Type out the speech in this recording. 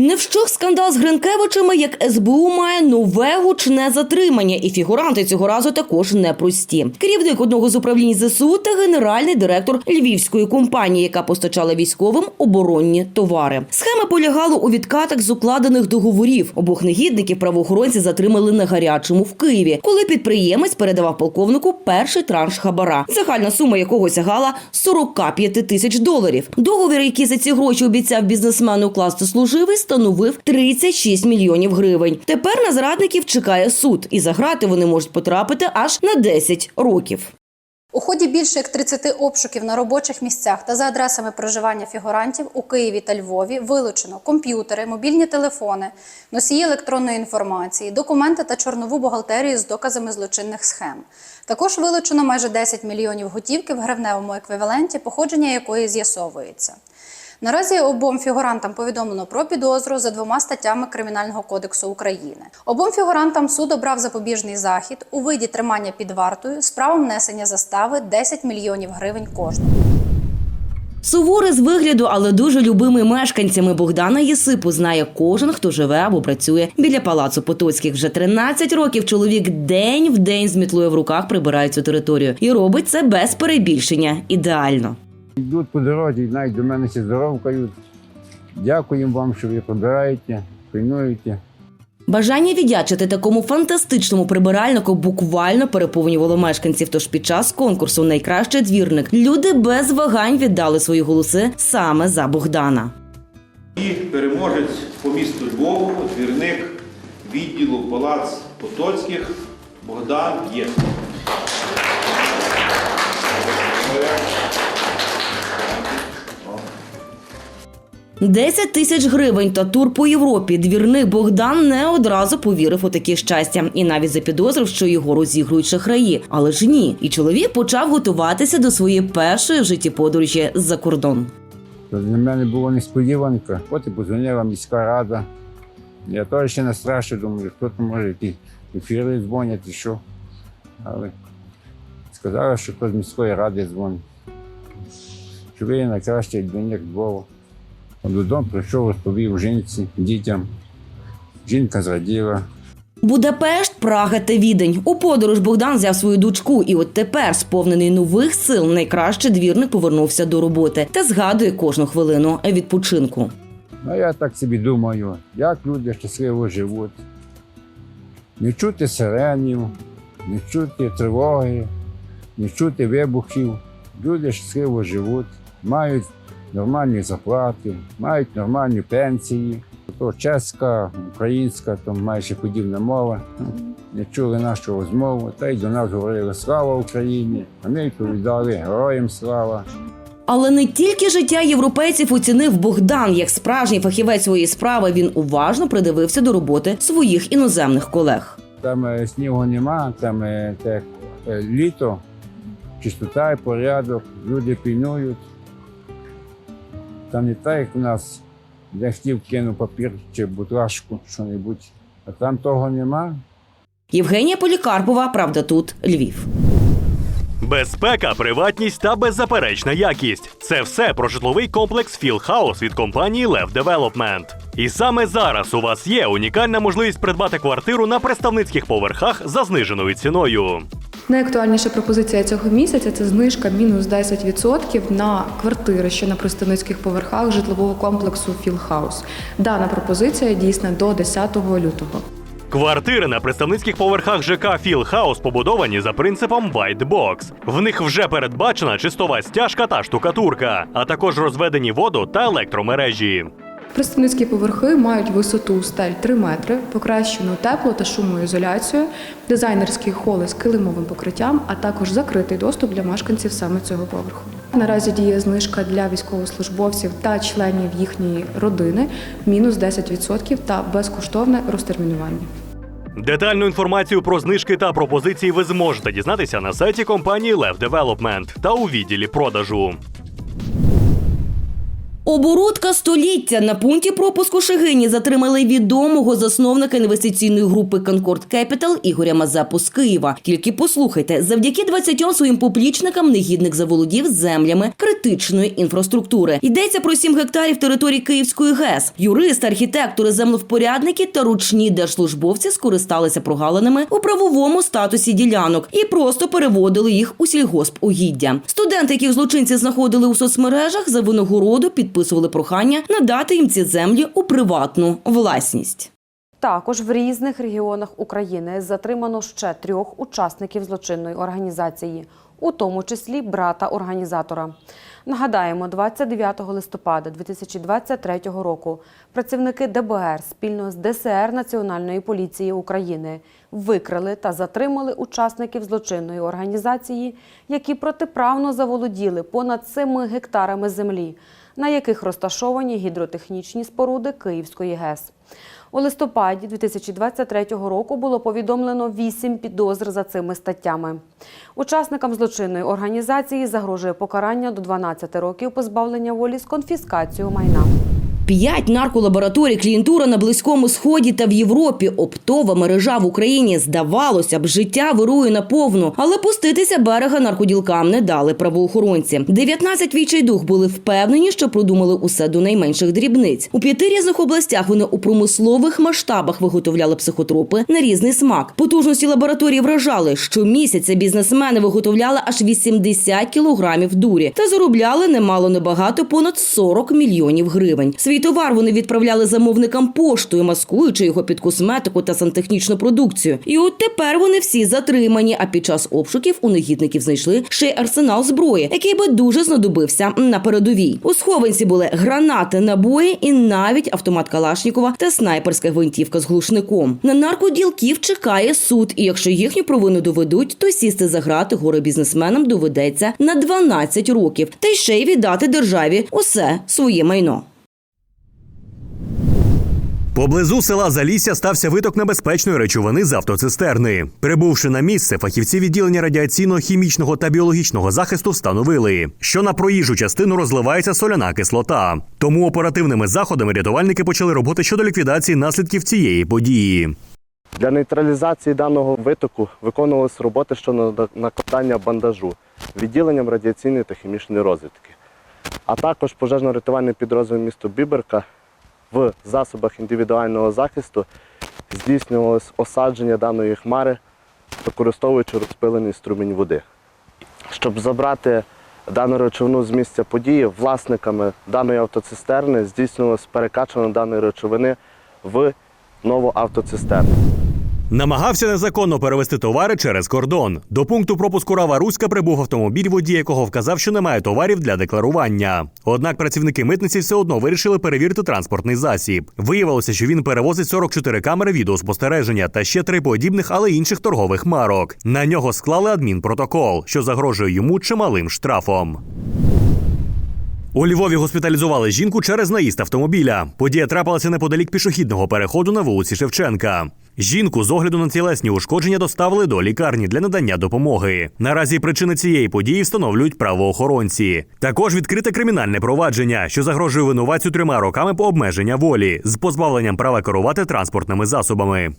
Не вщух скандал з Гринкевичами, як СБУ має нове гучне затримання, і фігуранти цього разу також непрості. Керівник одного з управлінь ЗСУ та генеральний директор львівської компанії, яка постачала військовим оборонні товари. Схема полягала у відкатах з укладених договорів. Обох негідників правоохоронці затримали на гарячому в Києві, коли підприємець передавав полковнику перший транш хабара, загальна сума якого сягала 45 тисяч доларів. Договір, який за ці гроші обіцяв бізнесмену укласти служивий, становив 36 мільйонів гривень. Тепер на зрадників чекає суд, і за грати вони можуть потрапити аж на 10 років. У ході більше як 30 обшуків на робочих місцях та за адресами проживання фігурантів у Києві та Львові вилучено комп'ютери, мобільні телефони, носії електронної інформації, документи та чорнову бухгалтерію з доказами злочинних схем. Також вилучено майже 10 мільйонів готівки в гривневому еквіваленті, походження якої з'ясовується. Наразі обом фігурантам повідомлено про підозру за двома статтями Кримінального кодексу України. Обом фігурантам суд обрав запобіжний захід у виді тримання під вартою з правом внесення застави 10 мільйонів гривень кожному. Суворий з вигляду, але дуже любимий мешканцями Богдана Єсипу знає кожен, хто живе або працює біля палацу Потоцьких. Вже 13 років чоловік день в день з мітлою в руках прибирає цю територію і робить це без перебільшення. Ідеально. Йдуть по дорозі, навіть до мене ще здоровкають. Дякуємо вам, що ви прибираєте, пильнуєте. Бажання віддячити такому фантастичному прибиральнику буквально переповнювало мешканців. Тож під час конкурсу Найкращий двірник люди без вагань віддали свої голоси саме за Богдана. І переможець по місту Львову, двірник відділу Палац Потоцьких Богдан Є. 10 тисяч гривень та тур по Європі. Двірник Богдан не одразу повірив у таке щастя і навіть запідозрив, що його розігрують шахраї. Але ж ні, і чоловік почав готуватися до своєї першої в житті подорожі за кордон. Для мене було несподіванка. Потім позвонила міська рада. Я теж ще настрашив, думаю, хто там може які ефіри дзвонять і що. Але сказали, що хтось з міської ради дзвонить. Що ви є найкращий двійник Львова. Додому прийшов, розповів жінці, дітям. Жінка зраділа. Будапешт, Прага та Відень. У подорож Богдан взяв свою дочку, і от тепер, сповнений нових сил, найкраще двірник повернувся до роботи та згадує кожну хвилину відпочинку. Ну, я так собі думаю, як люди щасливо живуть. Не чути сиренів, не чути тривоги, не чути вибухів. Люди щасливо живуть, мають нормальні зарплати, мають нормальні пенсії. То чеська, українська, там майже подібна мова. Не чули нашу розмову, та й до нас говорили Слава Україні! А ми відповідали Героям слава! Але не тільки життя європейців оцінив Богдан, як справжній фахівець своєї справи. Він уважно придивився до роботи своїх іноземних колег. Там е, снігу нема, там е, так, е, літо, чистота і порядок, люди пільнують. Там не так, як у нас, де хотів кинув папір чи буташку, що-небудь. А там того нема. Євгенія Полікарпова, правда, тут Львів. Безпека, приватність та беззаперечна якість це все про житловий комплекс Філхаус від компанії Lev Development. І саме зараз у вас є унікальна можливість придбати квартиру на представницьких поверхах за зниженою ціною. Найактуальніша пропозиція цього місяця це знижка мінус 10% на квартири, що на представницьких поверхах житлового комплексу Філхаус. Дана пропозиція дійсна до 10 лютого. Квартири на представницьких поверхах ЖК Філхаус побудовані за принципом Box. В них вже передбачена чистова стяжка та штукатурка, а також розведені воду та електромережі. Представницькі поверхи мають висоту стель 3 метри, покращену тепло та шумоізоляцію, дизайнерські холи з килимовим покриттям, а також закритий доступ для мешканців саме цього поверху. Наразі діє знижка для військовослужбовців та членів їхньої родини мінус 10% та безкоштовне розтермінування. Детальну інформацію про знижки та пропозиції ви зможете дізнатися на сайті компанії Lev Development та у відділі продажу. Оборудка століття на пункті пропуску Шегині затримали відомого засновника інвестиційної групи Конкорд Кепітал Ігоря Мазепу з Києва. Тільки послухайте, завдяки 20 своїм поплічникам негідник заволодів землями критичної інфраструктури. Йдеться про 7 гектарів території Київської ГЕС. Юристи, архітектори, землевпорядники та ручні держслужбовці скористалися прогалинами у правовому статусі ділянок і просто переводили їх у сільгоспугіддя. Студенти, яких злочинці знаходили у соцмережах, за винагороду підписували прохання надати їм ці землі у приватну власність. Також в різних регіонах України затримано ще трьох учасників злочинної організації, у тому числі брата організатора. Нагадаємо, 29 листопада 2023 року працівники ДБР спільно з ДСР Національної поліції України викрили та затримали учасників злочинної організації, які протиправно заволоділи понад 7 гектарами землі, на яких розташовані гідротехнічні споруди Київської ГЕС. У листопаді 2023 року було повідомлено вісім підозр за цими статтями. Учасникам злочинної організації загрожує покарання до 12 років позбавлення волі з конфіскацією майна. П'ять нарколабораторій, клієнтура на близькому сході та в Європі, оптова мережа в Україні. Здавалося б, життя вирує наповну, але пуститися берега наркоділкам не дали правоохоронці. 19 відчайдух були впевнені, що продумали усе до найменших дрібниць. У п'яти різних областях вони у промислових масштабах виготовляли психотропи на різний смак. Потужності лабораторії вражали. Щомісяця бізнесмени виготовляли аж 80 кілограмів дурі та заробляли немало небагато понад 40 мільйонів гривень. Товар вони відправляли замовникам поштою, маскуючи його під косметику та сантехнічну продукцію. І от тепер вони всі затримані. А під час обшуків у негідників знайшли ще й арсенал зброї, який би дуже знадобився на передовій. У схованці були гранати, набої і навіть автомат Калашнікова та снайперська гвинтівка з глушником. На наркоділків чекає суд, і якщо їхню провину доведуть, то сісти за грати горе бізнесменам доведеться на 12 років, та й ще й віддати державі усе своє майно. Поблизу села Залісся стався виток небезпечної речовини з автоцистерни. Прибувши на місце, фахівці відділення радіаційного, хімічного та біологічного захисту встановили, що на проїжджу частину розливається соляна кислота. Тому оперативними заходами рятувальники почали роботи щодо ліквідації наслідків цієї події. Для нейтралізації даного витоку виконувалися роботи щодо накладання бандажу відділенням радіаційної та хімічної розвідки, а також пожежно-рятувальний підрозділ міста Біберка в засобах індивідуального захисту здійснювалось осадження даної хмари, використовуючи розпилений струмінь води. Щоб забрати дану речовину з місця події, власниками даної автоцистерни здійснювалось перекачування даної речовини в нову автоцистерну. Намагався незаконно перевести товари через кордон. До пункту пропуску Рава Руська прибув автомобіль, водій якого вказав, що немає товарів для декларування. Однак працівники митниці все одно вирішили перевірити транспортний засіб. Виявилося, що він перевозить 44 камери відеоспостереження та ще три подібних, але інших торгових марок. На нього склали адмінпротокол, що загрожує йому чималим штрафом. У Львові госпіталізували жінку через наїзд автомобіля. Подія трапилася неподалік пішохідного переходу на вулиці Шевченка. Жінку з огляду на тілесні ушкодження доставили до лікарні для надання допомоги. Наразі причини цієї події встановлюють правоохоронці. Також відкрите кримінальне провадження, що загрожує винуватцю трьома роками по обмеження волі з позбавленням права керувати транспортними засобами.